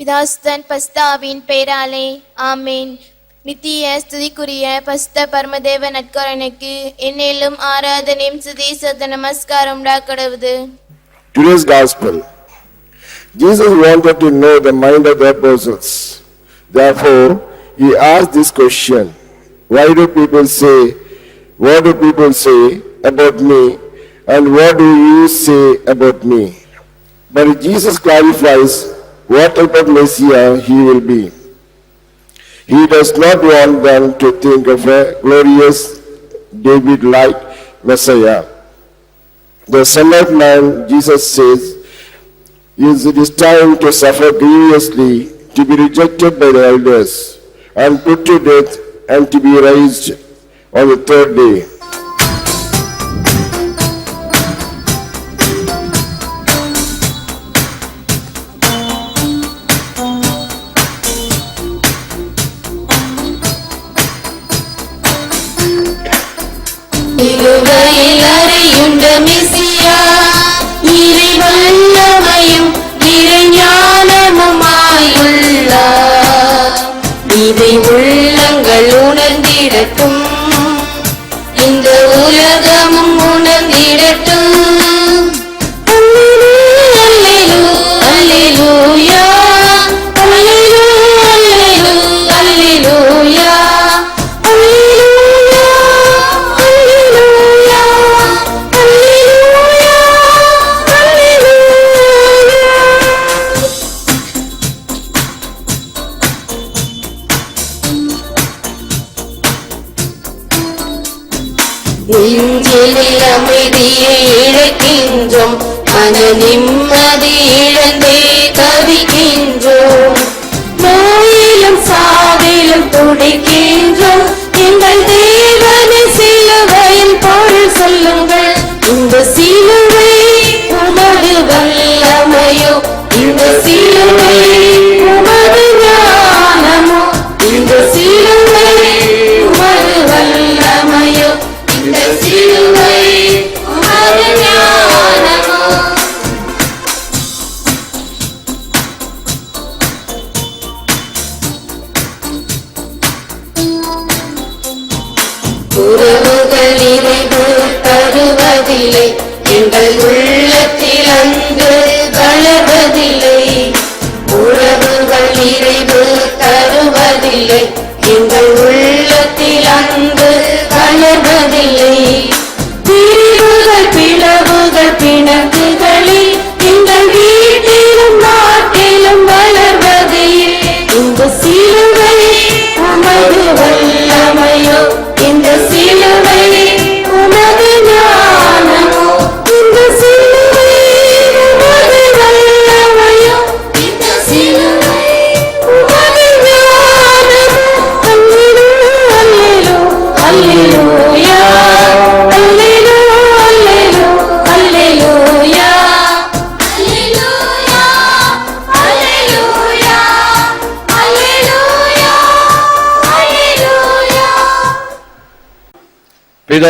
பிதாஸ்தன் பஸ்தாவின் பெயராலே ஆமேன் நித்திய ஸ்துதிக்குரிய பஸ்த பரமதேவ நட்கரனுக்கு என்னிலும் ஆராதனையும் சுதி சுதேசத நமஸ்காரம் கடவுது Today's Gospel. Jesus wanted to know the mind of the apostles. Therefore, he asked this question Why do people say, What do people say about me? And what do you say about me? But Jesus clarifies what type of Messiah he will be. He does not want them to think of a glorious David like Messiah. The Son of Man, Jesus says, is it is time to suffer grievously, to be rejected by the elders, and put to death, and to be raised on the third day. உணர்ந்திடட்டும் இந்த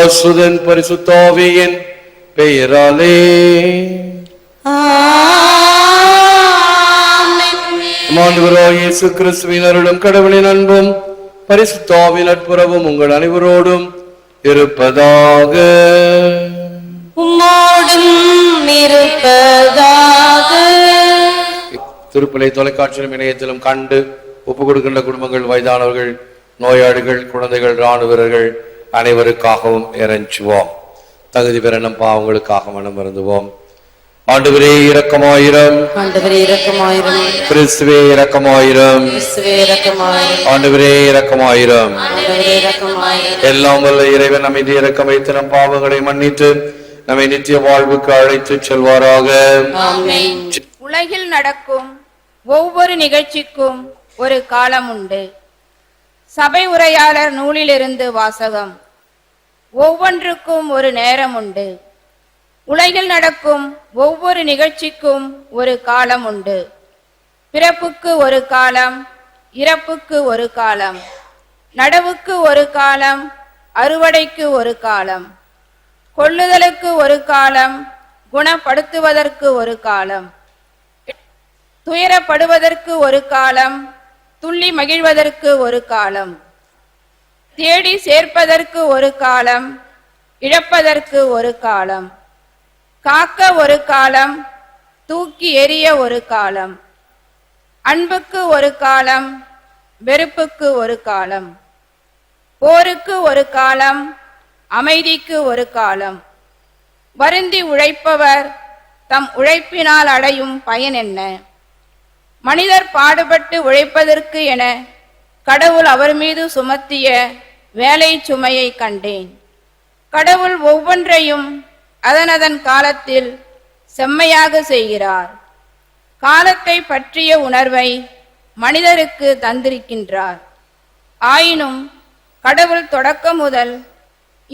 பிதாசுதன் பரிசுத்தாவியின் பெயராலே. இயேசு கிறிஸ்துவின் அருளும் கடவுளின் அன்பும் பரிசுத்தாவின் நட்புறவும் உங்கள் அனைவரோடும் இருப்பதாக. திருப்பலை தொலைக்காட்சியிலும் இணையத்திலும் கண்டு ஒப்பு கொடுக்கின்ற குடும்பங்கள் வயதானவர்கள் நோயாளிகள் குழந்தைகள் ராணுவ வீரர்கள் அனைவருக்காகவும் இறைஞ்சுவோம். தகுதி பெற நம் பாவங்களுக்காக மனம் வருந்துவோம். ஆண்டவரே இரக்கமாயிரம். ஆண்டவரே இரக்கமாயிரம். கிறிஸ்துவே இரக்கமாயிரம். கிறிஸ்துவே இரக்கமாயிரம். ஆண்டவரே இரக்கமாயிரம். ஆண்டவரே இரக்கமாயிரம். எல்லாம் வல்ல இறைவன் அமைதி இறக்கம் வைத்து நம் பாவங்களை மன்னித்து நம்மை நித்திய வாழ்வுக்கு அழைத்து செல்வாராக. ஆமென். உலகில் நடக்கும் ஒவ்வொரு நிகழ்ச்சிக்கும் ஒரு காலம் உண்டு சபை உரையாளர் நூலிலிருந்து வாசகம். ஒவ்வொன்றுக்கும் ஒரு நேரம் உண்டு. உலகில் நடக்கும் ஒவ்வொரு நிகழ்ச்சிக்கும் ஒரு காலம் உண்டு. பிறப்புக்கு ஒரு காலம் இறப்புக்கு ஒரு காலம் நடவுக்கு ஒரு காலம் அறுவடைக்கு ஒரு காலம் கொள்ளுதலுக்கு ஒரு காலம் குணப்படுத்துவதற்கு ஒரு காலம் துயரப்படுவதற்கு ஒரு காலம் துள்ளி மகிழ்வதற்கு ஒரு காலம். தேடி சேர்ப்பதற்கு ஒரு காலம் இழப்பதற்கு ஒரு காலம் காக்க ஒரு காலம் தூக்கி எறிய ஒரு காலம் அன்புக்கு ஒரு காலம் வெறுப்புக்கு ஒரு காலம் போருக்கு ஒரு காலம் அமைதிக்கு ஒரு காலம். வருந்தி உழைப்பவர் தம் உழைப்பினால் அடையும் பயன் என்ன? மனிதர் பாடுபட்டு உழைப்பதற்கு என கடவுள் அவர் மீது சுமத்திய வேலை சுமையை கண்டேன். கடவுள் ஒவ்வொன்றையும் அதனதன் காலத்தில் செம்மையாக செய்கிறார். காலத்தை பற்றிய உணர்வை மனிதருக்கு தந்திருக்கின்றார். ஆயினும் கடவுள் தொடக்கம் முதல்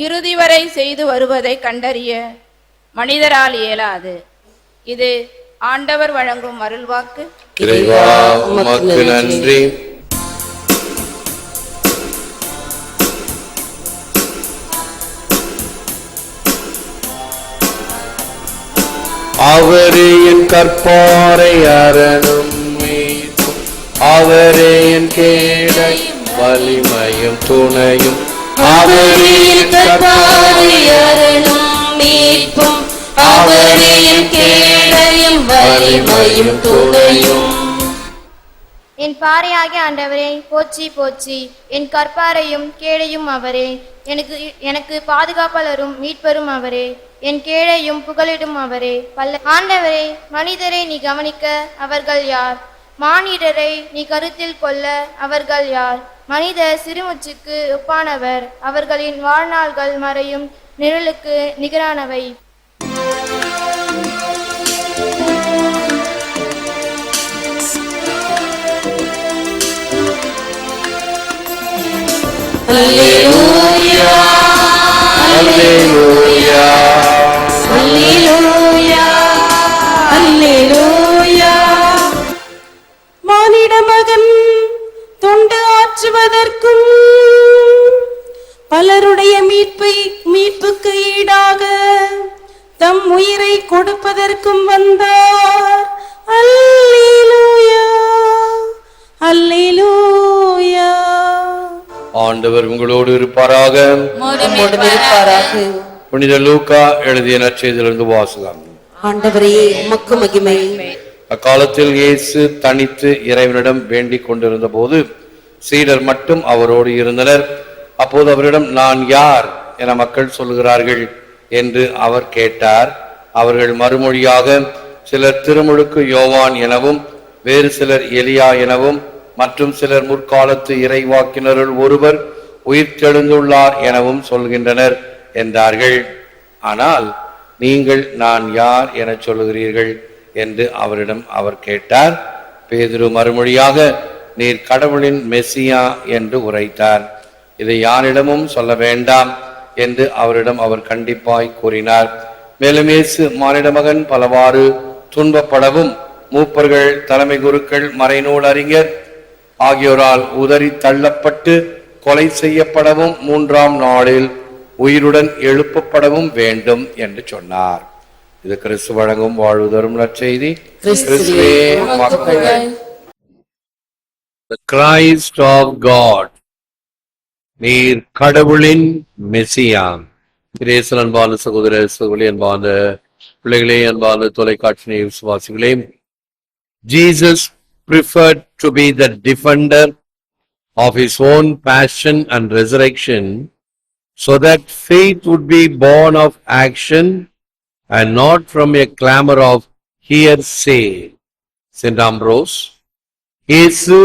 இறுதி வரை செய்து வருவதை கண்டறிய மனிதரால் இயலாது. இது ஆண்டவர் வழங்கும் அருள்வாக்கு. நன்றி. அவரே என் கற்பாரை அரணும் மீதும் அவரே என் கேடை வலிமையும் துணையும். அவரே என் கற்பாரை அருளும் மீட்பும் அவரே என் கேடையும் வலிமையும் துணையும். என் பாறையாகிய ஆண்டவரே போச்சி போச்சி என் கற்பாரையும் கேடையும் அவரே. எனக்கு எனக்கு பாதுகாப்பாளரும் மீட்பரும் அவரே. என் கேழையும் புகழிடும் அவரே. பல்ல ஆண்டவரே மனிதரை நீ கவனிக்க அவர்கள் யார்? மானிடரை நீ கருத்தில் கொள்ள அவர்கள் யார்? மனித சிறுமுச்சுக்கு ஒப்பானவர். அவர்களின் வாழ்நாள்கள் மறையும் நிழலுக்கு நிகரானவை. மானிட மகன் தொண்டு ஆற்றுவதற்கும் பலருடைய மீட்பை மீட்புக்கு ஈடாக தம் உயிரை கொடுப்பதற்கும் வந்தார். அல்லே ஆண்டவர் உங்களோடு இருப்பாராக. புனித லூக்கா எழுதிய நற்செய்தியிலிருந்து வாசகம் ஆண்டவரே உமக்கு மகிமை. அக்காலத்தில் இயேசு தனித்து இறைவனிடம் வேண்டிக் கொண்டிருந்த போது சீடர் மட்டும் அவரோடு இருந்தனர். அப்போது அவரிடம் நான் யார்? என மக்கள் சொல்கிறார்கள் என்று அவர் கேட்டார். அவர்கள் மறுமொழியாக சிலர் திருமுழுக்கு யோவான் எனவும் வேறு சிலர் எலியா எனவும் மற்றும் சிலர் முற்காலத்து இறைவாக்கினருள் ஒருவர் உயிர்த்தெழுந்துள்ளார் எனவும் சொல்கின்றனர் என்றார்கள். ஆனால் நீங்கள் நான் யார் என சொல்கிறீர்கள் என்று அவரிடம் அவர் கேட்டார். பேதுரு மறுமொழியாக நீர் கடவுளின் மெஸ்ஸியா என்று உரைத்தார். இதை யாரிடமும் சொல்ல வேண்டாம் என்று அவரிடம் அவர் கண்டிப்பாய் கூறினார். மேலும் இயேசு மானிட மகன் பலவாறு துன்பப்படவும் மூப்பர்கள் தலைமை குருக்கள் மறைநூல் அறிஞர் ஆகியோரால் உதறி தள்ளப்பட்டு கொலை செய்யப்படவும் மூன்றாம் நாளில் உயிருடன் எழுப்பப்படவும் வேண்டும் என்று சொன்னார். இது கிறிஸ்து வழங்கும் வாழ்வு தரும் நற்செய்தி. கிறிஸ்துவே Christ of God நீர் கடவுளின் மெசியா கிரேசன் அன்பான சகோதர சகோதரி அன்பான பிள்ளைகளே அன்பான தொலைக்காட்சி விசுவாசிகளே Jesus preferred to be the defender of his own passion and resurrection so that faith would be born of action and not from a clamor of hearsay. St. Ambrose, இயேசு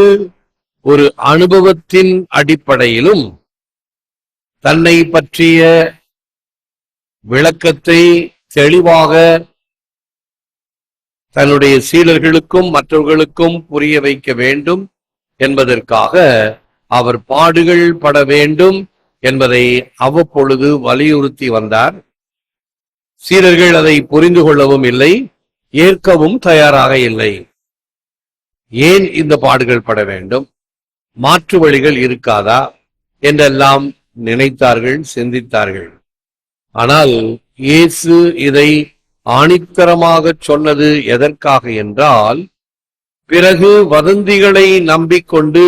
ஒரு அனுபவத்தின் அடிப்படையிலும் தன்னை பற்றிய விளக்கத்தை தெளிவாக தன்னுடைய சீலர்களுக்கும் மற்றவர்களுக்கும் புரிய வைக்க வேண்டும் என்பதற்காக அவர் பாடுகள் பட வேண்டும் என்பதை அவ்வப்பொழுது வலியுறுத்தி வந்தார். சீரர்கள் அதை புரிந்து கொள்ளவும் இல்லை ஏற்கவும் தயாராக இல்லை. ஏன் இந்த பாடுகள் பட வேண்டும்? மாற்று வழிகள் இருக்காதா? என்றெல்லாம் நினைத்தார்கள் சிந்தித்தார்கள். ஆனால் இயேசு இதை ஆணித்தரமாக சொன்னது எதற்காக என்றால் பிறகு வதந்திகளை நம்பிக்கொண்டு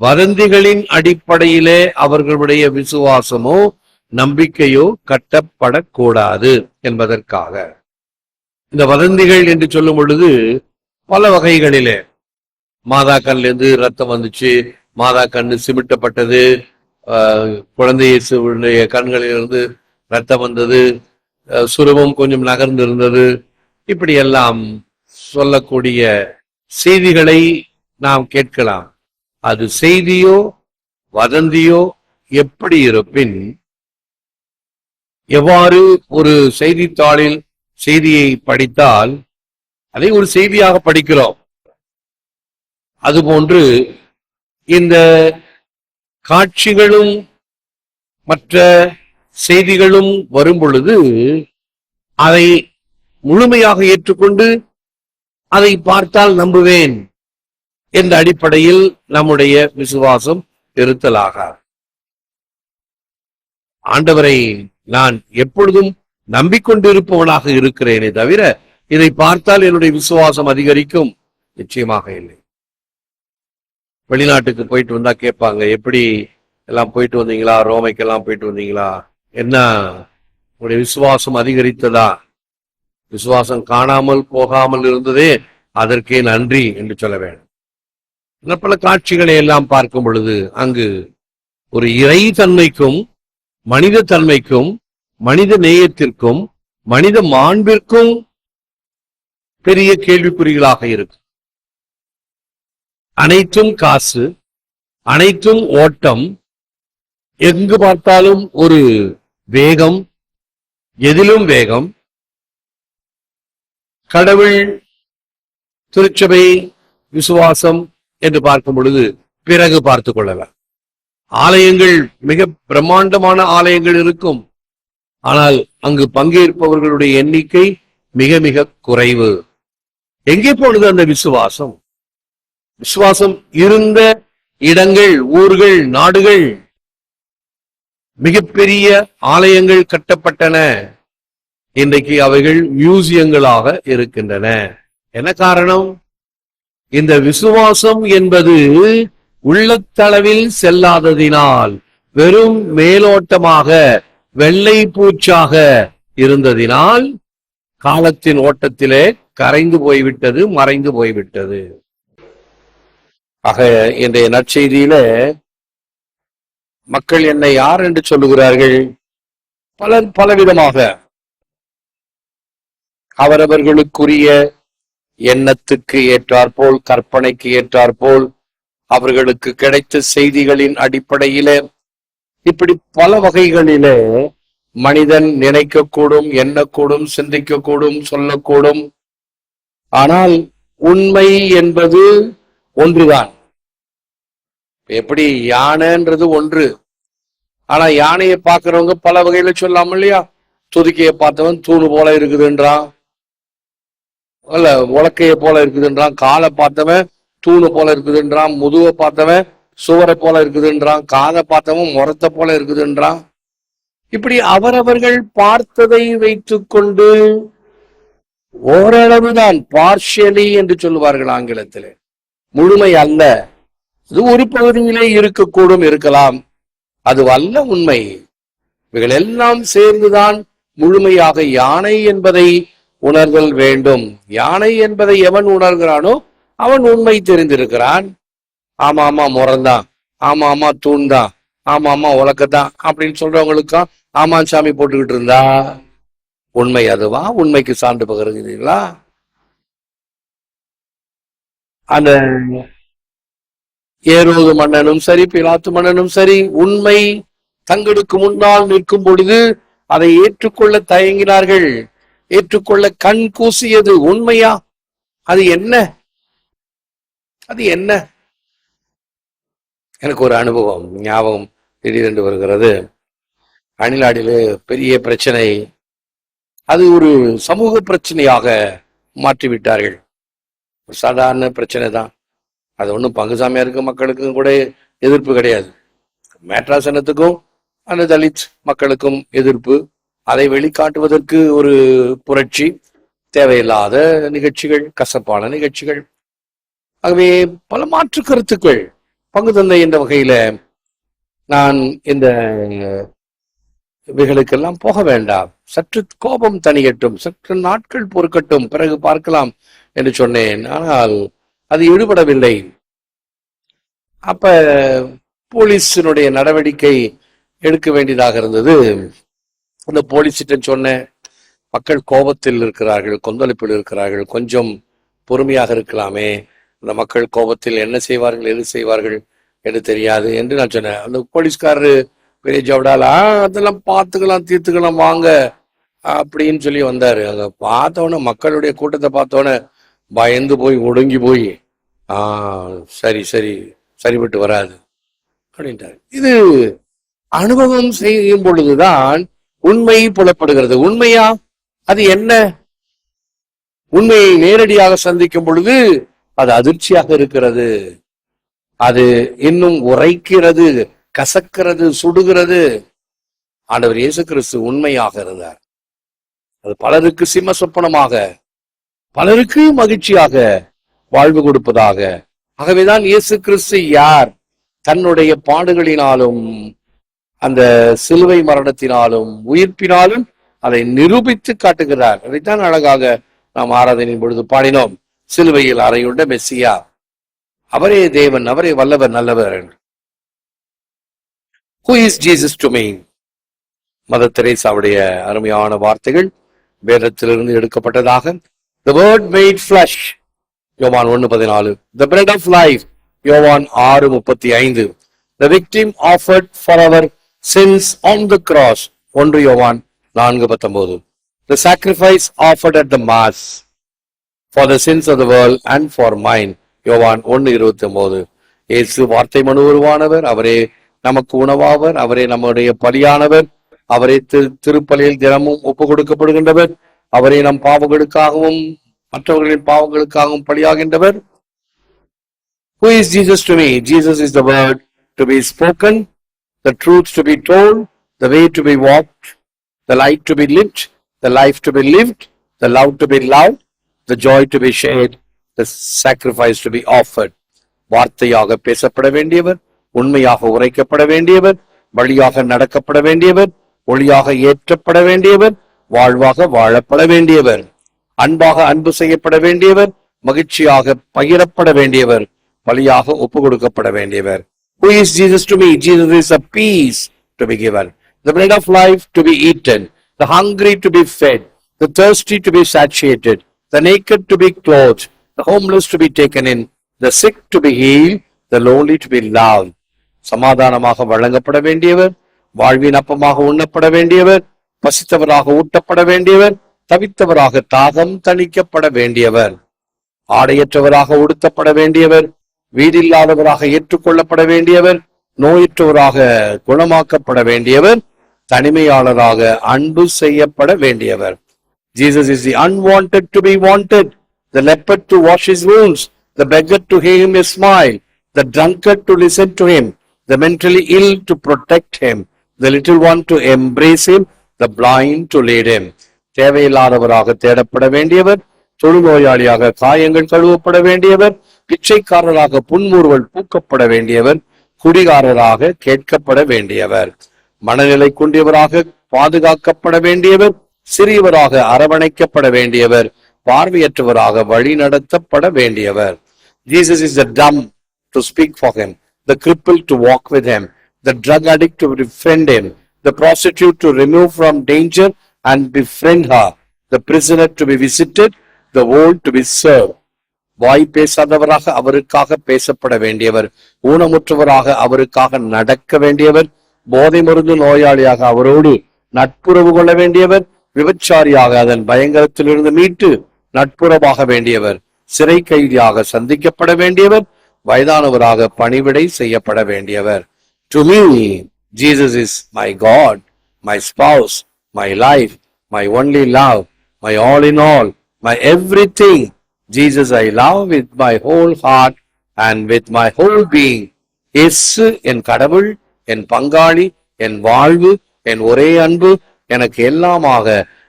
வதந்திகளின் அடிப்படையிலே அவர்களுடைய விசுவாசமோ நம்பிக்கையோ கட்டப்படக்கூடாது என்பதற்காக. இந்த வதந்திகள் என்று சொல்லும் பொழுது பல வகைகளிலே. மாதா கண்ல இருந்து ரத்தம் வந்துச்சு மாதா கண்ணு சிமிட்டப்பட்டது ஆஹ், குழந்தை கண்களிலிருந்து ரத்தம் வந்தது சுரபம் கொஞ்சம் நகர்ந்து இருந்தது இப்படியெல்லாம் சொல்லக்கூடிய செய்திகளை நாம் கேட்கலாம். அது செய்தியோ வதந்தியோ எப்படி இருப்பின் எவ்வாறு ஒரு செய்தித்தாளில் செய்தியை படித்தால் அதை ஒரு செய்தியாக படிக்கிறோம். அதுபோன்று இந்த காட்சிகளும் மற்ற செய்திகளும் வரும் பொழுது அதை முழுமையாக ஏற்றுக்கொண்டு அதை பார்த்தால் நம்புவேன் என்ற அடிப்படையில் நம்முடைய விசுவாசம் இருத்தலாகாது ஆண்டவரை நான் எப்பொழுதும் நம்பிக்கொண்டிருப்பவனாக இருக்கிறேனே தவிர இதை பார்த்தால் என்னுடைய விசுவாசம் அதிகரிக்கும். நிச்சயமாக இல்லை. வெளிநாட்டுக்கு போயிட்டு வந்தா கேட்பாங்க எப்படி எல்லாம் போயிட்டு வந்தீங்களா? ரோமைக்கெல்லாம் போயிட்டு வந்தீங்களா? என்ன? உங்களுடைய விசுவாசம் அதிகரித்ததா? விசுவாசம் காணாமல் போகாமல் இருந்ததே அதற்கே நன்றி என்று சொல்ல வேண்டும். பல காட்சிகளை எல்லாம் பார்க்கும் பொழுது அங்கு ஒரு இறை தன்மைக்கும் மனித தன்மைக்கும் மனித நேயத்திற்கும் மனித மாண்பிற்கும் பெரிய கேள்விக்குறிகளாக இருக்கும். அனைத்தும் காசு அனைத்தும் ஓட்டம். எங்கு பார்த்தாலும் ஒரு வேகம் எதிலும் வேகம். கடவுள் திருச்சபை விசுவாசம் என்று பார்க்கும் பொழுது பிறகு பார்த்துக் கொள்ளலாம். ஆலயங்கள் மிக பிரம்மாண்டமான ஆலயங்கள் இருக்கும். ஆனால் அங்கு பங்கேற்பவர்களுடைய எண்ணிக்கை மிக மிக குறைவு. எங்கே போனது அந்த விசுவாசம்? விசுவாசம் இருந்த இடங்கள் ஊர்கள் நாடுகள் மிகப்பெரிய ஆலயங்கள் கட்டப்பட்டன. இன்றைக்கு அவைகள் மியூசியங்களாக இருக்கின்றன. என்ன காரணம்? இந்த விசுவாசம் என்பது உள்ளத்தளவில் செல்லாததினால் வெறும் மேலோட்டமாக வெள்ளை பூச்சாக இருந்ததினால் காலத்தின் ஓட்டத்திலே கரைந்து போய்விட்டது மறைந்து போய்விட்டது. ஆக இன்றைய நற்செய்தியில மக்கள் என்னை யார் என்று சொல்லுகிறார்கள்? பலர் பலவிதமாக. அவரவர்களுக்குரிய எண்ணத்துக்கு ஏற்றாற்போல் கற்பனைக்கு ஏற்றாற்போல் அவர்களுக்கு கிடைத்த செய்திகளின் அடிப்படையிலே இப்படி பல வகைகளிலே மனிதன் நினைக்கக்கூடும் எண்ணக்கூடும் சிந்திக்கக்கூடும் சொல்லக்கூடும். ஆனால் உண்மை என்பது ஒன்றுதான். எப்படி யானைன்றது ஒன்று. ஆனா யானையை பார்க்கறவங்க பல வகையில சொல்லாம இல்லையா? துதுக்கிய பார்த்தவன் தூணு போல இருக்குதுன்றான். அல்ல உலக்கைய போல இருக்குதுன்றான் காலை பார்த்தவன் தூணு போல இருக்குதுன்றான் முதுவை பார்த்தவன் சுவரை போல இருக்குதுன்றான் காதை பார்த்தவன் முரத்தை போல இருக்குதுன்றான். இப்படி அவரவர்கள் பார்த்ததை வைத்துக்கொண்டு ஓரளவுதான் பார்ஷியலி என்று சொல்லுவார்கள் ஆங்கிலத்தில். முழுமை அல்ல. இது ஒரு பகுதியிலே இருக்கக்கூடும் இருக்கலாம். அது அல்ல உண்மை. இவைகள் எல்லாம் சேர்ந்துதான் முழுமையாக யானை என்பதை உணர்தல் வேண்டும். யானை என்பதை எவன் உணர்கிறானோ அவன் உண்மை தெரிந்திருக்கிறான். ஆமா ஆமா முரந்தான் ஆமா ஆமா தூண்தான். ஆமா ஆமா உலக்கத்தான் அப்படின்னு சொல்றவங்களுக்கும் ஆமா சாமி போட்டுக்கிட்டு இருந்தா? உண்மை அதுவா? உண்மைக்கு சான்று பகிர்கிறீங்களா அந்த ஏரோது மன்னனும் சரி பிலாத்து மன்னனும் சரி உண்மை தங்களுக்கு முன்னால் நிற்கும் பொழுது அதை ஏற்றுக்கொள்ள தயங்கினார்கள். ஏற்றுக்கொள்ள கண் கூசியது உண்மையா? அது என்ன? அது என்ன? எனக்கு ஒரு அனுபவம் ஞாபகம் திடீரென்று வருகிறது. அணிலாடிலே பெரிய பிரச்சனை. அது ஒரு சமூக பிரச்சனையாக மாற்றிவிட்டார்கள். ஒரு சாதாரண பிரச்சனை தான். அது ஒன்றும் பங்குசாமியாருக்கு மக்களுக்கும் கூட எதிர்ப்பு கிடையாது. மேட்ராசனத்துக்கும் அந்த தலித் மக்களுக்கும் எதிர்ப்பு. அதை வெளிக்காட்டுவதற்கு ஒரு புரட்சி தேவையில்லாத நிகழ்ச்சிகள் கசப்பான நிகழ்ச்சிகள். ஆகவே பல மாற்று கருத்துக்கள் பங்கு தந்தை என்ற வகையில நான் இந்த இவைகளுக்கெல்லாம் போக வேண்டாம். சற்று கோபம் தணியட்டும் சற்று நாட்கள் பொறுக்கட்டும் பிறகு பார்க்கலாம் என்று சொன்னேன். ஆனால் அது ஈடுபடவில்லை. அப்ப போலீஸினுடைய நடவடிக்கை எடுக்க வேண்டியதாக இருந்தது. இந்த போலீஸ்கிட்ட சொன்னேன் மக்கள் கோபத்தில் இருக்கிறார்கள் கொந்தளிப்பில் இருக்கிறார்கள் கொஞ்சம் பொறுமையாக இருக்கலாமே. அந்த மக்கள் கோபத்தில் என்ன செய்வார்கள் எது செய்வார்கள் என்று தெரியாது என்று நான் சொன்னேன். அந்த போலீஸ்காரரு பெரிய ஜவடால அதெல்லாம் பார்த்துக்கலாம் தீர்த்துக்கலாம் வாங்க. அப்படின்னு சொல்லி வந்தாரு. அங்க பார்த்தோன்னே மக்களுடைய கூட்டத்தை பார்த்தோன்னே பயந்து போய் ஒடுங்கி போய் ஆ சரி சரி சரிபட்டு வராது. அப்படின்ட்டாரு. இது அனுபவம் செய்யும் பொழுதுதான் உண்மை புலப்படுகிறது. உண்மையா? அது என்ன? உண்மையை நேரடியாக சந்திக்கும் பொழுது அது அதிர்ச்சியாக இருக்கிறது. அது இன்னும் உரைக்கிறது கசக்கிறது சுடுகிறது. ஆண்டவர் இயேசு கிறிஸ்து உண்மையாக இருந்தார். அது பலருக்கு சிம்ம சொப்பனமாக பலருக்கு மகிழ்ச்சியாக வாழ்வு கொடுப்பதாக. ஆகவேதான் இயேசு கிறிஸ்து யார்? தன்னுடைய பாடுகளினாலும் அந்த சிலுவை மரணத்தினாலும் உயிர்ப்பினாலும் அதை நிரூபித்து காட்டுகிறார். அதைத்தான் அழகாக நாம் ஆராதனையின் பொழுது பாடினோம். சிலுவையில் அறையுண்ட மெஸ்ஸியா. அவரே தேவன் அவரே வல்லவர் நல்லவர். Who is Jesus to me Mother தெரேசாவுடைய அருமையான வார்த்தைகள் வேதத்திலிருந்து எடுக்கப்பட்டதாக. த வேர்ட் made ஃபிளஷ் யோவான் ஒன்னு பதினாலு. த பிரெட் ஆஃப் லைஃப் யோவான் ஆறு முப்பத்தி ஐந்து. The victim offered for our sins on the cross ஒன்று யோவான் நான்கு பத்தொன்பது. The sacrifice offered at the mass for the sins of the world and for mind யோவான் ஒன்னு இருபத்தி ஒன்பது இயேசு வார்த்தை மனு உருவானவர். அவரே நமக்கு உணவாவர். அவரே நம்முடைய பலியானவர். அவரே திரு திருப்பலியில் தினமும் ஒப்பு கொடுக்கப்படுகின்றவர் அவரே நம் பாவங்களுக்காகவும் மற்றவர்களின் பாவங்களுக்காகவும் பலியாகின்றவர். Who is Jesus to me? Jesus is the word to be spoken, the truth to be told, the way to be walked, the light to be lit, the life to be lived, the love to be loved, the joy to be shared, the sacrifice to be offered. வார்த்தையாக பேசப்பட வேண்டியவர் உண்மையாக உரைக்கப்பட வேண்டியவர் வழியாக நடக்கப்பட வேண்டியவர் ஒளியாக ஏற்றப்பட வேண்டியவர் வாழ்வாக வாழப்பட வேண்டியவர் அன்பாக அன்பு செய்யப்பட வேண்டியவர் மகிழ்ச்சியாக பகிரப்பட வேண்டியவர் பலியாக ஒப்பு கொடுக்கப்பட வேண்டியவர் Who is Jesus to me? Jesus is a peace to be given, the bread of life to be eaten, the hungry to be fed, the thirsty to be satiated, the naked to be clothed, the homeless to be taken in, the sick to be healed, the lonely to be loved. சமாதானமாக வழங்கப்பட வேண்டியவர் வாழ்வின் அப்பமாக உண்ணப்பட வேண்டியவர் பசித்தவராக ஊட்டப்பட வேண்டியவர் தவித்தவராக தாகம் தணிக்கப்பட வேண்டியவர் ஆடையற்றவராக உடுத்தப்பட வேண்டியவர் வீடில்லாதவராக ஏற்றுக்கொள்ளப்பட வேண்டியவர் நோயற்றவராக குணமாக்கப்பட வேண்டியவர் தனிமையாளராக அன்பு செய்யப்பட வேண்டியவர் Jesus is the unwanted to be wanted the leper to wash his rooms the beggar to him a smile the drunkard to listen to him the mentally ill to protect him the little one to embrace him the blind to lead him தேவையில்லாதவராக தேடப்பட வேண்டியவர் தொழுநோயாளியாக காயங்கள் கழுவப்பட வேண்டியவர் பிச்சைக்காரராக புன்முறுவல் பூக்கப்பட வேண்டியவர் குடிகாரராக கேட்கப்பட வேண்டியவர் மனநிலை குன்றியவராக பாதுகாக்கப்பட வேண்டியவர் சிறியவராக அரவணைக்கப்பட வேண்டியவர் பார்வையற்றவராக வழி நடத்தப்பட வேண்டியவர் Jesus is dumb to speak for him the cripple to walk with him the drug addict to defend him the prostitute to remove from danger and befriend her the prisoner to be visited the old to be served வாய் பேசாதவராக அவருக்காக பேசப்பட வேண்டியவர் ஊனமுற்றவராக அவருக்காக நடக்க வேண்டியவர் போதை மருந்து நோயாளியாக அவரோடு நட்புறவு கொள்ள வேண்டியவர் விபச்சாரியாக அதன் பயங்கரத்திலிருந்து மீட்டு நட்புறவாக வேண்டியவர் சிறை கைதியாக சந்திக்கப்பட வேண்டியவர் வயதானவராக பணிவிடை செய்யப்பட வேண்டியவர். To me Jesus is my God my spouse my life my only love my all in all my everything Jesus I love with my whole heart and with my whole being இயேசு என் கடவுள் என் பங்காளி என் வாழ்வு என் ஒரே அன்பு எனக்கு எல்லாமாக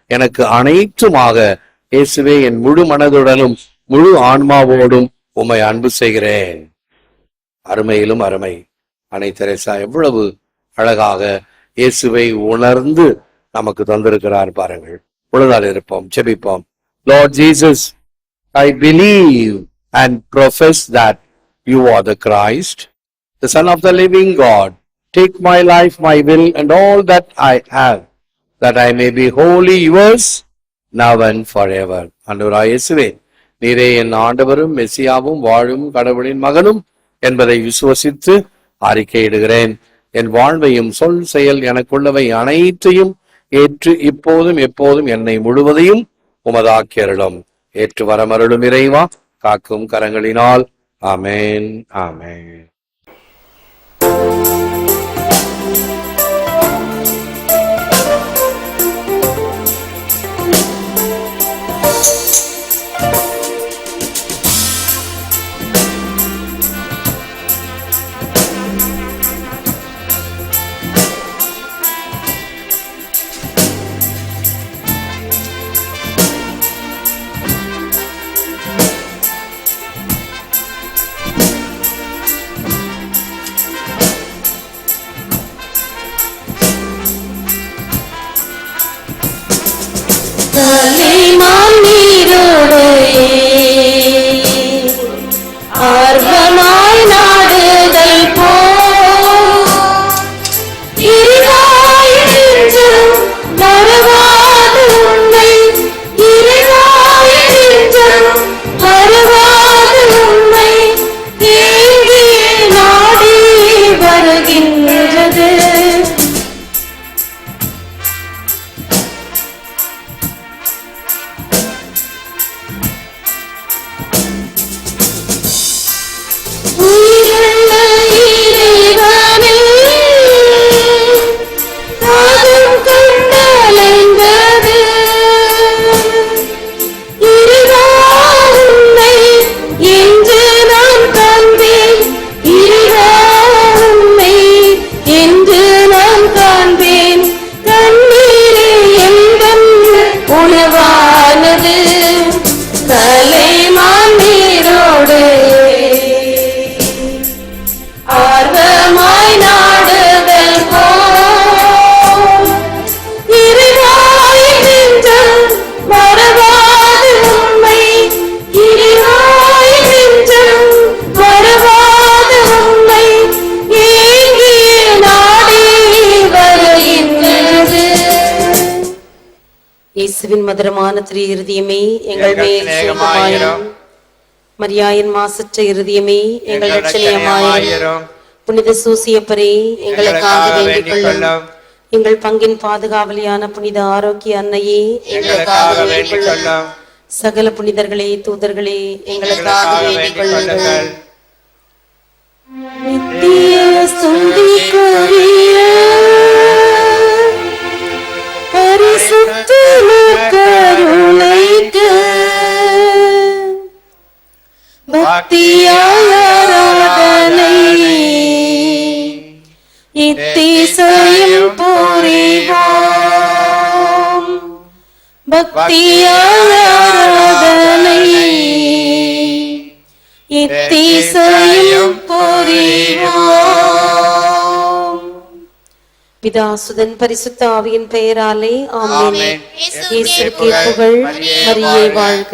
எனக்கு அனைத்துமாக. இயேசுவே என் முழு மனதுடனும் முழு ஆன்மாவோடும் உம்மை அன்பு செய்கிறேன். அருமையிலும் அருமை. அனை தெரேசா எவ்வளவு அழகாக இயேசுவை உணர்ந்து நமக்கு தந்திருக்கிறார் பாருங்கள். உழுதால் இருப்போம் செபிப்போம் Lord Jesus I believe and profess that you are the Christ the Son of the living God take my life my will and all that I have that I may be holy yours now and for ever அன்றுவராய் இயேசுவே நீரே என் ஆண்டவரும் மெசியாவும் வாழும் கடவுளின் மகனும் என்பதை விசுவசித்து அறிக்கையிடுகிறேன். என் வாழ்வையும் சொல் செயல் எனக்குள்ளவை அனைத்தையும் ஏற்று இப்போதும் எப்போதும் என்னை முழுவதையும் உமதாக்கியருளும் ஏற்று வரமருளும் இறைவா காக்கும் கரங்களினால். ஆமென் ஆமென். மதுரமான திரு இருதயமே எங்கள் மேல் மரியாயின் மாசற்ற இருதயமே எங்கள் லட்சணியமாயிரும் புனித சூசியப்பரே எங்களுக்காக வேண்டிக் கொள்ளும். எங்கள் பங்கின் பாதுகாவலியான புனித ஆரோக்கிய அன்னையே எங்களுக்காக வேண்டிக் கொள்ளும். சகல புனிதர்களே தூதர்களே எங்களுக்காக வேண்டிக் கொள்ளுங்கள். நித்திய பக்தியாராதனை இத்திசையும் புரிவோம் பக்தியாராதனை இத்திசையும் புரிவோம் பிதாசுதன் பரிசுத்த ஆவியின் பெயராலே ஆமென் இயேசுவுக்கே புகழ் மரியே வாழ்க